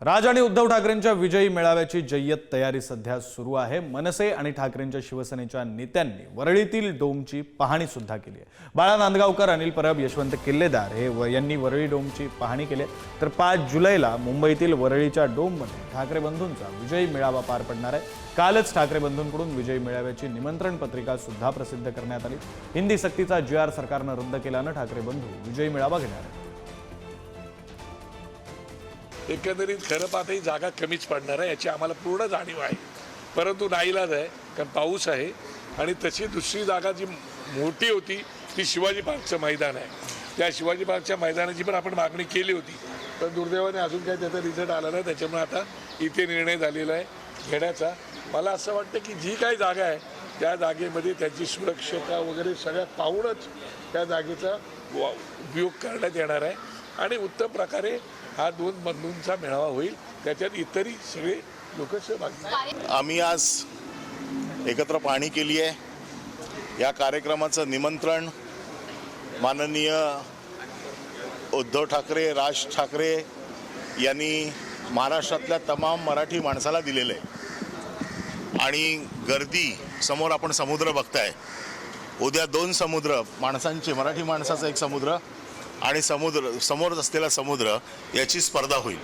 राज आणि उद्धव ठाकरेंच्या विजयी मेळाव्याची जय्यत तयारी सध्या सुरू आहे. मनसे आणि ठाकरेंच्या शिवसेनेच्या नेत्यांनी वरळीतील डोमची पाहणी सुद्धा केली आहे. बाळा नांदगावकर अनिल परब यशवंत किल्लेदार हे व- यांनी वरळी डोमची पाहणी केली आहे. तर पाच जुलैला मुंबईतील वरळीच्या डोममध्ये ठाकरे बंधूंचा विजयी मेळावा पार पडणार आहे. कालच ठाकरे बंधूंकडून विजयी मेळाव्याची निमंत्रण पत्रिका सुद्धा प्रसिद्ध करण्यात आली. हिंदी सक्तीचा जी आर सरकारनं रद्द केल्यानं ठाकरे बंधू विजयी मेळावा घेणार आहेत. एकंदरीत खरं पाहता ही जागा कमीच पडणार आहे याची आम्हाला पूर्ण जाणीव आहे. परंतु नाईलाज आहे कारण पाऊस आहे आणि तशी दुसरी जागा जी मोठी होती ती शिवाजी पार्कचं मैदान आहे. त्या शिवाजी पार्कच्या मैदानाची पण आपण मागणी केली होती. पण दुर्दैवाने अजून काही त्याचा रिझल्ट आला नाही त्याच्यामुळे आता इथे निर्णय झालेला आहे घेण्याचा. मला असं वाटतं की जी काही जागा आहे त्या जागेमध्ये त्याची सुरक्षता वगैरे सगळ्या पाहूनच त्या जागेचा उपयोग करण्यात येणार आहे. आणि उत्तम प्रकारे हा दोन बंधूंचा मेळावा होईल. त्याच्यात इतरही सगळे लोक सहभागी आम्ही आज एकत्र पाहणी केली आहे. या कार्यक्रमाचं निमंत्रण माननीय उद्धव ठाकरे राज ठाकरे यांनी महाराष्ट्रातल्या तमाम मराठी माणसाला दिलेलं आहे. आणि गर्दी समोर आपण समुद्र बघताय. उद्या दोन समुद्र माणसांचे मराठी माणसाचा एक समुद्र. आणि समुद्र समोरच असलेला समुद्र याची स्पर्धा होईल.